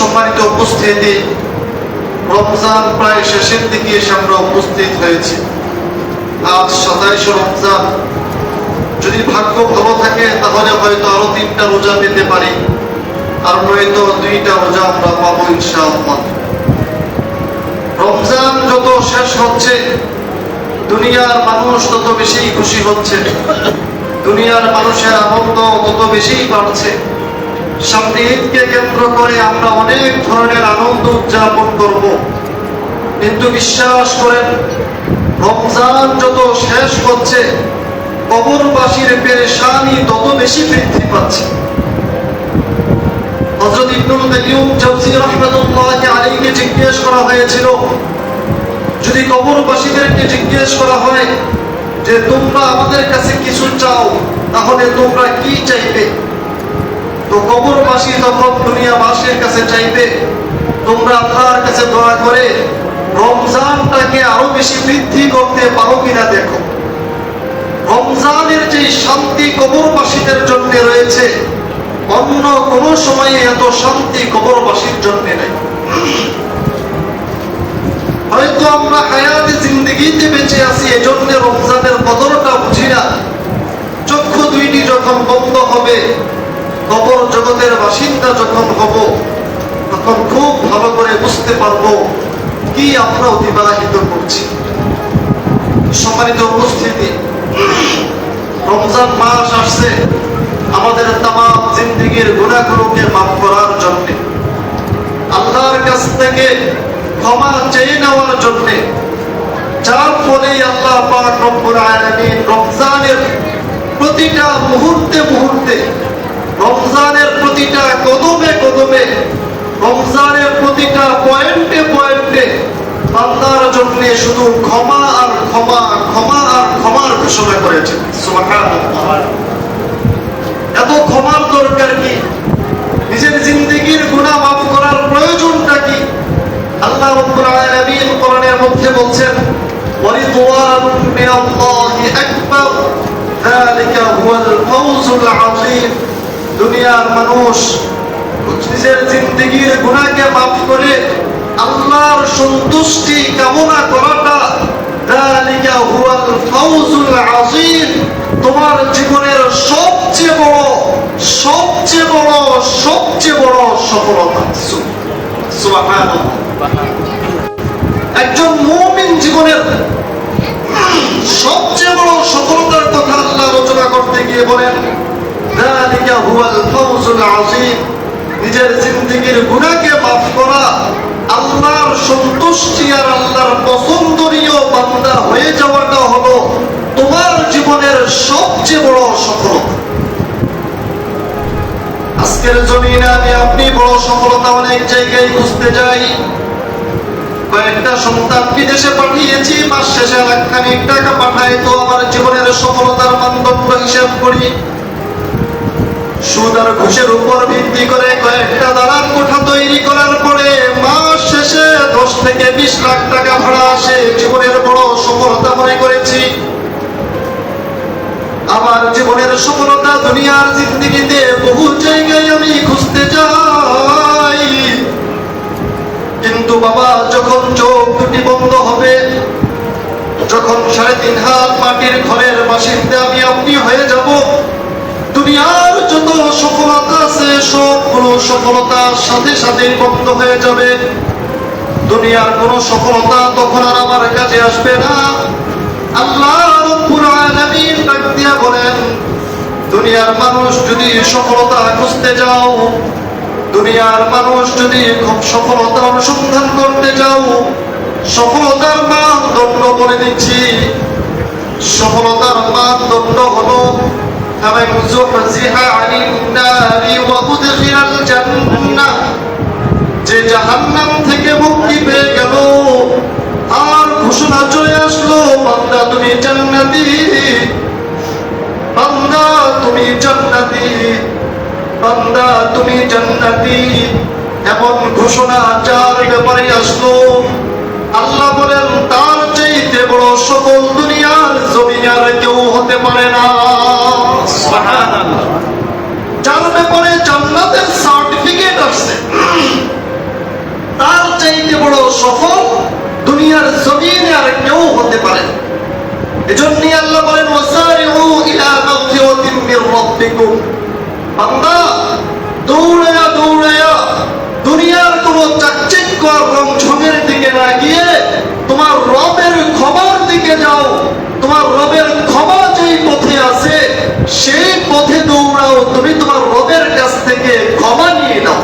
সম্মানিত উপস্থিতি, রমজান প্রায় শেষের দিকে এসে আমরা উপস্থিত হয়েছি। আজ সাতাইশ রমজান। যদি ভাগ্য ভালো থাকে, তাহলে হয়তো আরও তিনটা রোজা পেতে পারি। আর নয়তো দুইটা রোজা আমরা পাবো ইনশাআল্লাহ। রমজান যত শেষ হচ্ছে, দুনিয়ার মানুষ তত বেশি খুশি হচ্ছে। দুনিয়ার মানুষের আনন্দ তত বেশি বাড়ছে। সামনে ঈদকে কেন্দ্র করে আমরা অনেক ধরনের আনন্দ উদযাপন করব। কিন্তু বিশ্বাস করেন, রমজান যত শেষ হচ্ছে, কবরবাসীর পেরেশানি তত বেশি বৃদ্ধি পাচ্ছে। হযরত ইবনুল কাইয়্যুম জাওজি রাহমাতুল্লাহি আলাইহিকে জিজ্ঞেস করা হয়েছিল, যদি কবরবাসীদেরকে জিজ্ঞেস করা হয় যে, তোমরা আমাদের কাছে কিছু চাও, তাহলে তোমরা কি চাইবে? কবরবাসী তখন দুনিয়াবাসীর কাছে চাইবে, তোমরা আল্লাহর কাছে দোয়া করে রমজানটাকে আরও বেশি বৃদ্ধি করতে পারো কিনা দেখো। রমজানের যে শান্তি কবরবাসীদের জন্য রয়েছে, অন্য কোনো সময়ে এত শান্তি কবরবাসীর জন্য নেই হয়তো আমরা হায়াতে জিন্দগিতে বেঁচে আছি এজন্য রমজানের কদরটা বুঝি না চক্ষু দুইটি যখন বন্ধ হবে কবর জগতের বাসিন্দা যখন হব, তখন খুব ভালো করে বুঝতে পারব কি আমরা অতিবাহিত করছি। সম্মানিত উপস্থিতি, রমজান মাস আসছে, আমাদের তাম জিন্দিগির গুণাগুলোকে মাফ করার জন্য, আল্লাহর কাছ থেকে ক্ষমা চেয়ে নেওয়ার জন্য, যার ফলে আল্লাহ রমজানের প্রতিটা মুহূর্তে মুহূর্তে রমজানের প্রতিটা কদমে কদমে, রমজানের প্রতিটা পয়েন্টে পয়েন্টে বান্দার জন্য শুধু ক্ষমা আর ক্ষমা ক্ষমা আর ক্ষমার ঘোষণা করেছেন এত ক্ষমার দরকার কি? নিজের জিন্দেগির গুনাহ মাফ করার প্রয়োজনটা কি? আল্লাহ রাব্বুল কোরআনের মধ্যে বলছেন ওয়ারিদওয়ানুম মিনাল্লাহি আকবার। যালিকা হুয়াল ফাওজুল দুনিয়ার মানুষ নিজের জিন্দেগির গুণাকে মাফ করে আল্লাহর সন্তুষ্টি কামনা করাটা তোমার জীবনের সবচেয়ে বড় সবচেয়ে বড় সবচেয়ে বড় সফলতা। একজন মুমিন জীবনের সবচেয়ে বড় সফলতার কথা আল্লাহ আলোচনা করতে গিয়ে বলেন নিজের জিন্দেগির গুনাহকে মাফ করা, আল্লাহর সন্তুষ্টি আর আল্লাহর পছন্দনীয় বান্দা হয়ে যাওয়াটা হলো তোমার জীবনের সবচেয়ে বড় সফলতা। আজকের জমিনে আমি আপনি বড় সফলতা অনেক জায়গায় খুঁজতে যাই। কয়েকটা সন্তান বিদেশে পাঠিয়েছি, মাস শেষে লাখ টাকা পাঠাই তো আমার জীবনের সফলতার মানদণ্ড হিসাব করি। সুদ আর ঘুষের উপর ভিত্তি করে কয়েকটা দালান কোঠা তৈরি করার পরে মাস শেষে দশ থেকে বিশ লাখ টাকা ভাড়া আসে। জীবনের বড় সফলতা মনে করেছি। আমার জীবনের সফলতা দুনিয়ার জিন্দিগিতে বহু জায়গায় আমি খুঁজতে যাই কিন্তু বাবা, যখন চোখ দুটি বন্ধ হবে, যখন সাড়ে তিন হাত মাটির ঘরের বাসিন্দা আমি আপনি হয়ে যাব, দুনিয়ার সফলতা আছে, সবগুলো সফলতার সাথে সাথে বন্ধ হয়ে যাবে। দুনিয়ার কোনো সফলতা তখন আর আমার কাছে আসবে না। আল্লাহ বলেন, দুনিয়ার মানুষ যদি সফলতা খুঁজতে যাও, দুনিয়ার মানুষ যদি খুব সফলতা অনুসন্ধান করতে যাও, সফলতার মানদণ্ড বলে দিচ্ছি। সফলতার মানদণ্ড হলো فمن زحزح عن النار وأدخل الجنة যে জাহান্নাম থেকে মুক্তি পেয়ে গেল আর ঘোষণা চলে আসলো বান্দা তুমি জান্নাতি বান্দা তুমি জান্নাতি বান্দা তুমি জান্নাতি এমন ঘোষণা যার ব্যাপারে আসলো আল্লাহ বলেন তার চাইতে বড় সকল দুনিয়ার জমিনে আর কেউ হতে পারে না যার ব্যাপারে জান্নাতের সার্টিফিকেট আসছে তার চাইতে বড় সফল দুনিয়ার জমিনে আর কেউ হতে পারে এজন্য আল্লাহ বলেন, ওয়াসারিউ ইলা মাগফিরাতিন মির রাব্বিকুম। বান্দা, দৌড়ায়া দৌড়ায়া দুনিয়ার কোন চাকচিক্য আর রংঝঙের দিকে না গিয়ে তোমার রবের খবর দিকে যাও। তোমার রবের খবর সেই পথে দৌড়াও তুমি তোমার রবের কাছ থেকে ক্ষমা নিয়ে নাও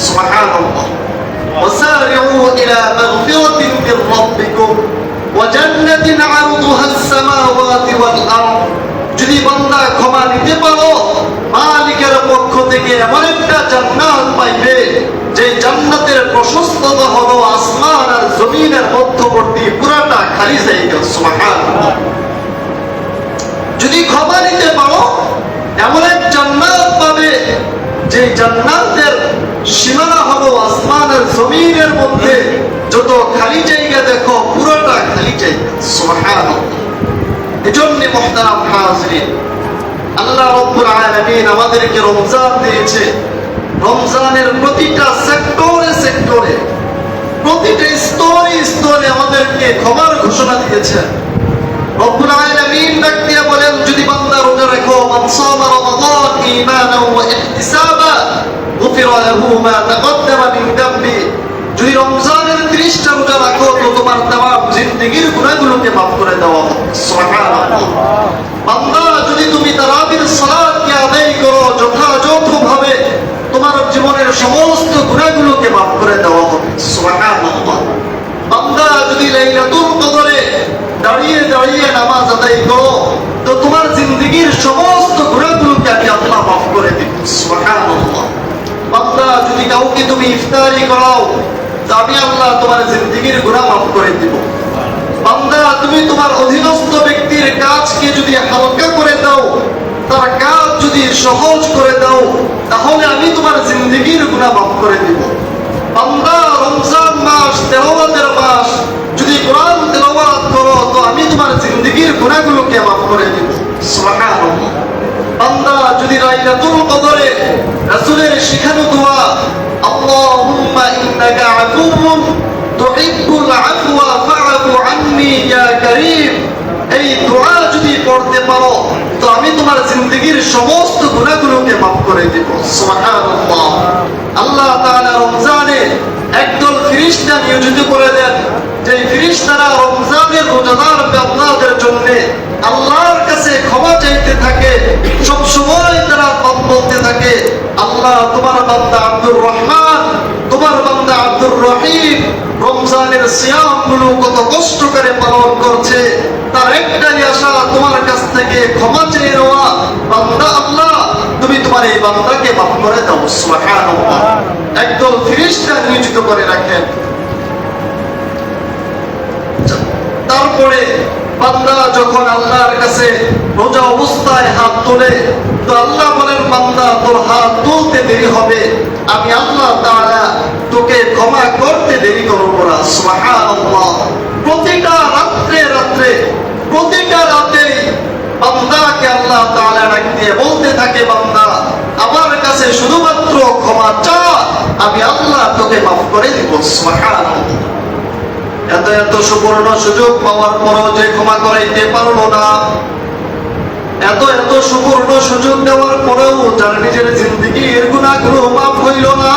সুবহানাল্লাহ وسارعوا إلى مغفرة من ربكم وجنة عرضها السماوات والأرض যদি বান্দা ক্ষমা নিতে পারো মালিকের পক্ষ থেকে এমন একটা জান্নাত পাইবে যে জান্নাতের প্রশস্ততা হলো আসমান আর জমিনের মধ্যবর্তী পুরাটা খালি জায়গা সুবহানাল্লাহ যদি ক্ষমা নিতে পারো, এমন এক জান্নাত পাবে যে জান্নাতের সীমানা হলো আসমান আর জমিনের মধ্যে। যত খালি জায়গা দেখো, পুরোটা খালি জায়গা। এজন্য মুহতারাম হাজিরিন, আল্লাহ রব্বুল আলামিন আমাদেরকে রমজান দিয়েছে। রমজানের প্রতিটা সেক্টরে সেক্টরে, প্রতিটা স্তরে স্তরে আমাদেরকে ক্ষমার ঘোষণা দিয়েছেন। রব্বুল আলামিন ডাক দিয়ে বলেন যদি বান্দা রোজা صام رمضان সামা واحتسابا. غفر له ما تقدم من ذنبه. যদি রমজানের 30টা রোজা রাখো, তো তোমার তাম জিন্দগির গুণাগুলোকে মাফ করে দেওয়া হবে যদি তুমি তারাবির কাউকে তুমি ইফতারি করাও আমি আল্লাহ তোমার জিন্দগির গুনাহ মাফ করে দিব। বান্দা, তুমি তোমার অধীনস্থ ব্যক্তির কাজকে যদি হালকা করে দাও, তার কাজ যদি সহজ করে দাও, তাহলে আমি তোমার জিন্দগির গুনাহ মাফ করে দিব। বান্দা, রমজান মাস, তেলাওয়াতের মাস, যদি কোরআন তেলাওয়াত করো, তো আমি তোমার জিন্দগির গুনাহগুলোকে মাফ করে দিব। বান্দা যদি লাইলাতুল কদরে রাসূলের শিখানো দোয়া, আল্লাহুম্মা ইন্নাকা আফুউন তুহিব্বুল আফওয়া ফাআফু আন্নি ইয়া কারীম। এই দোয়া যদি পড়তে পারো তো আমি তোমার জিন্দগির সমস্ত গুনাহগুলোকে মাফ করে দিব। আল্লাহ রমজানে একদল ফেরেশতা নিয়োজিত করে দেন। যে ফেরেশতারা রমজানের রোজাদার বান্দাদের জন্য আল্লাহর কাছে ক্ষমা চাইতে থাকে, সব সময় তারা পাপ বলতে থাকে, আল্লাহ তোমার বান্দা আব্দুর রহমান, তোমার বান্দা আব্দুর রহিম রমজানের সিয়ামগুলো কত কষ্ট করে পালন করছে, তার একটাই আশা, তোমার কাছ থেকে ক্ষমা চেয়ে নেওয়া, বান্দা আল্লাহ, তুমি তোমার এই বান্দাকে মাফ করে দাও একদল নিয়োজিত করে রাখেন। তারপরে বান্দা যখন আল্লাহর কাছে রোজা অবস্থায় হাত তোলে, তো আল্লাহ বলেন, বান্দা, তোর হাত তুলতে দেরি হবে। আমি আল্লাহ তাআলা তোকে ক্ষমা করতে দেরি করব না, সুবহানাল্লাহ। প্রতিটা রাত্রে রাত্রে, প্রতিটা রাতে বান্দাকে আল্লাহ তাআলা ডাক দিয়ে বলতে থাকে, বান্দা, আমার কাছে শুধুমাত্র ক্ষমা চা, আমি আল্লাহ তোকে মাফ করে দিব, সুবহানাল্লাহ। এত এত সুবর্ণ সুযোগ পাওয়ার পরও যে ক্ষমা করাইতে পারল না, এত এত সুবর্ণ সুযোগ দেওয়ার পরেও যার নিজের জিন্দগির গুণাগুলো মাফ হইল না।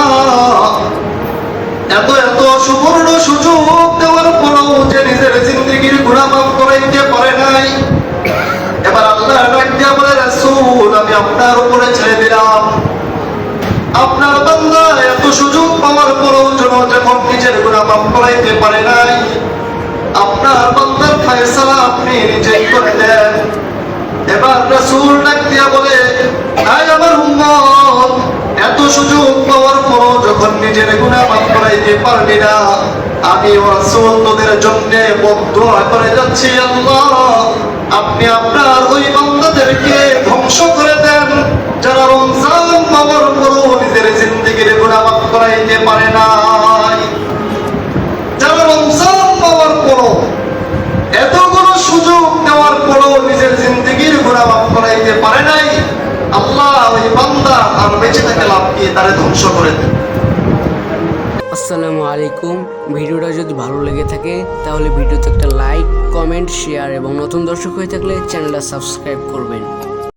এত এত সুবর্ণ সুযোগ দেওয়ার পরেও যে নিজের জিন্দগির গুণা মাফ করাইতে পারে নাই। এবার আল্লাহ ডাক বলে, রাসূল, আমি আপনার উপরে ছেড়ে দিলাম। আপনার বান্দা এত সুযোগ পাওয়ার পরও যেন যখন নিজের গুণা মাফ করাইতে পারে নাই। আপনার বান্দার ফয়সালা আপনি নিজেই করে দেন। এবার রাসূল ডাক দিয়া বলে, আয় আমার উম্মত এত সুযোগ পাওয়ার পরও যখন নিজের গুনাহ মাফ করাইতে পারবি না, আমি ও তোদের জন্য বদদোয়া করে যাচ্ছি, আল্লাহ। আপনি আপনার ওই বান্দাদেরকে ধ্বংস করে দেন, যারা রমজান পাওয়ার পরও নিজের জিন্দগির গুনাহ মাফ করাইতে পারে নাই। যারা রমজান পাওয়ার পরও এতগুলো সুযোগ দেওয়ার পরও নিজের জিন্দগির গুণা মাফ করাইতে পারে নাই আসসালামু আলাইকুম। ভিডিওটা যদি ভালো লেগে থাকে, তাহলে ভিডিওতে একটা লাইক, কমেন্ট, শেয়ার এবং নতুন দর্শক হয়ে থাকলে চ্যানেলটা সাবস্ক্রাইব করবেন।